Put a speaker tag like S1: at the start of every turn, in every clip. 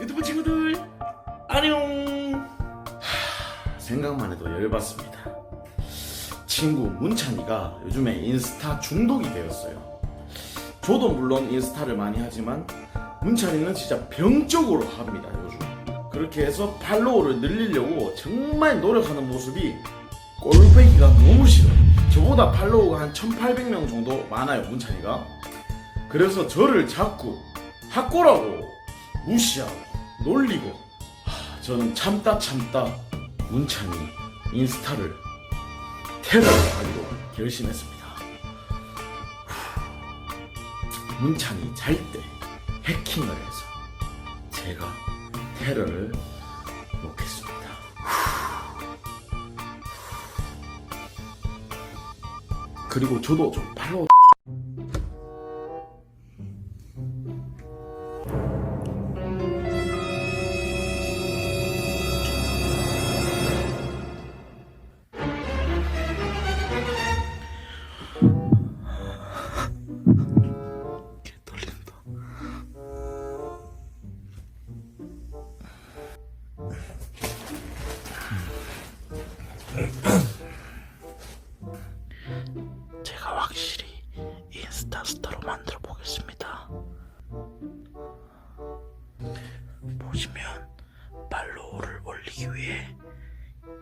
S1: 유튜브 친구들 안녕. 하, 생각만 해도 열받습니다. 친구 문찬이가 요즘에 인스타 중독이 되었어요. 저도 물론 인스타를 많이 하지만 문찬이는 진짜 병적으로 합니다 요즘. 그렇게 해서 팔로워를 늘리려고 정말 노력하는 모습이 꼴배기가 너무 싫어요. 저보다 팔로워가 한 1800명 정도 많아요 문찬이가. 그래서 저를 자꾸 학고라고 무시하고 놀리고 하, 저는 참다 참다 문찬이 인스타를 테러하기로 결심했습니다. 후, 문찬이 잘 때 해킹을 해서 제가 테러를 놓겠습니다. 후. 그리고 저도 좀 팔로우 보시면 팔로우를 올리기 위해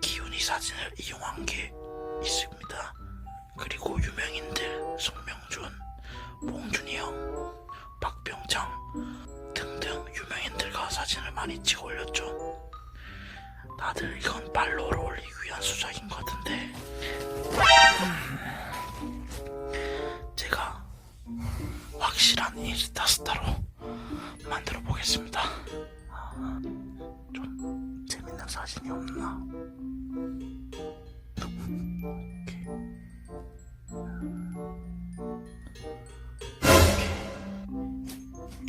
S1: 기훈이 사진을 이용한 게 있습니다. 그리고 유명인들 송명준, 봉준이 형, 박병창 등등 유명인들과 사진을 많이 찍어 올렸죠. 다들 이건 팔로우를 올리기 위한 수작인 것 같은데 제가 확실한 인스타 스타로 만들어 보겠습니다. 아, 좀 재밌는 사진이 없나?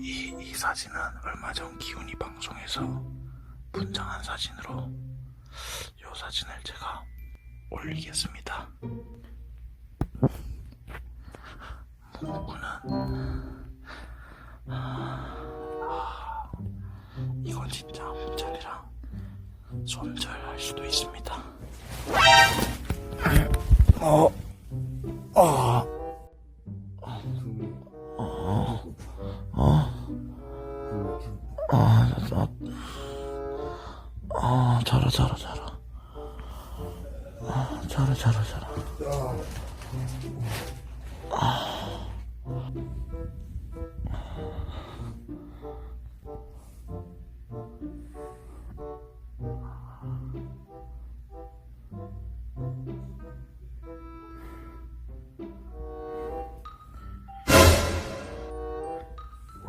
S1: 이, 이 사진은 얼마 전 기훈이 방송에서 분장한 사진으로 이 사진을 제가 올리겠습니다. 문구는 손절할 수도 있습니다. 어, 어, 어, 어, 아, 아. 아, 자라, 자라, 자라.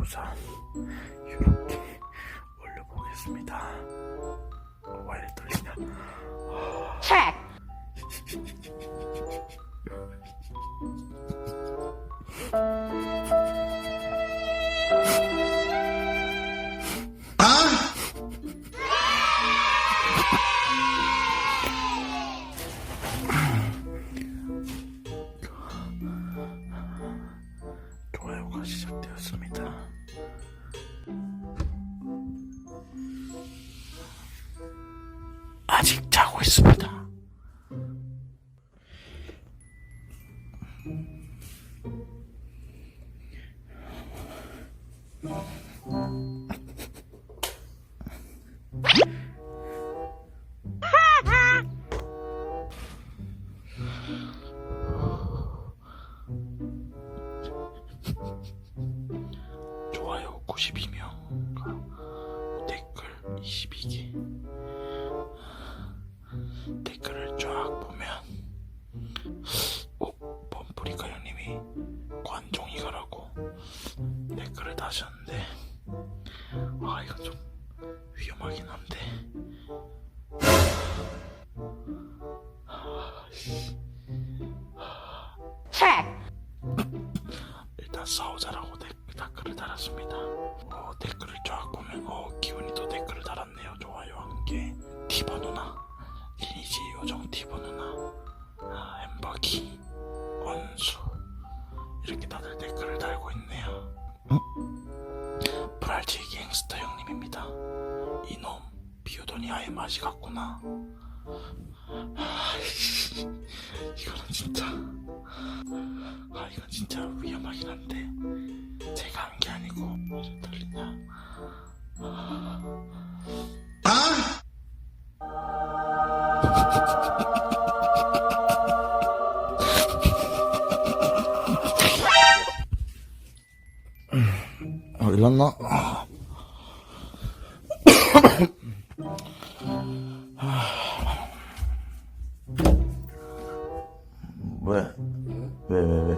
S1: 우선 이렇게 올려보겠습니다. 어, 왜 이리 떨리냐? 좋아 자고 있습니다. 좋아요 92명, 댓글 22개. 댓글을 쫙 보면, 오, 범프리카 형님이 관종이 가라고 댓글을 다셨는데, 아, 이거 좀 위험하긴 한데. 일단 싸우자라고 댓- 댓글을 달았습니다. 어, 댓글을 쫙 보면 어, 기훈이 또 댓글을 달았네요. 좋아요 한 개. 티버 누나, 리니지 요정 티버 누나, 아, 엠버기, 원수 이렇게 다들 댓글을 달고 있네요. 브랄지 갱스터 형님입니다. 이놈 비오더니 아예 맛이 갔구나. 아이씨, 이거는 진짜 아 이건 진짜 위험하긴 한데 제가 한 어, 일났나? 왜? 왜, 왜, 왜?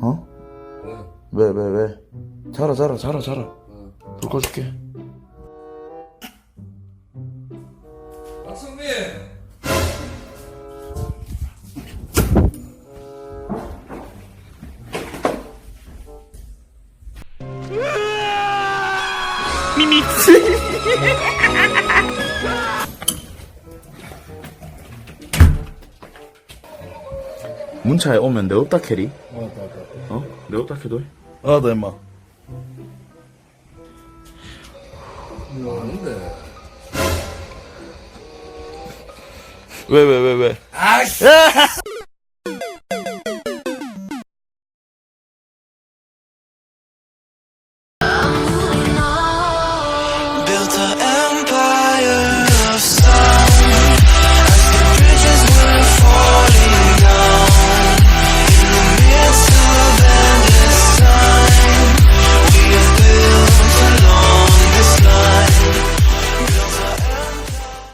S1: 어? 왜, 왜, 왜? 자라, 자라, 자라, 자라. 불 꺼줄게. 문차에 오면 내 없다 캐리? 어? 내 없다 캐도 해? 아, 나 임마.
S2: 아닌데.
S1: 왜, 왜, 왜, 왜?
S2: 아이씨!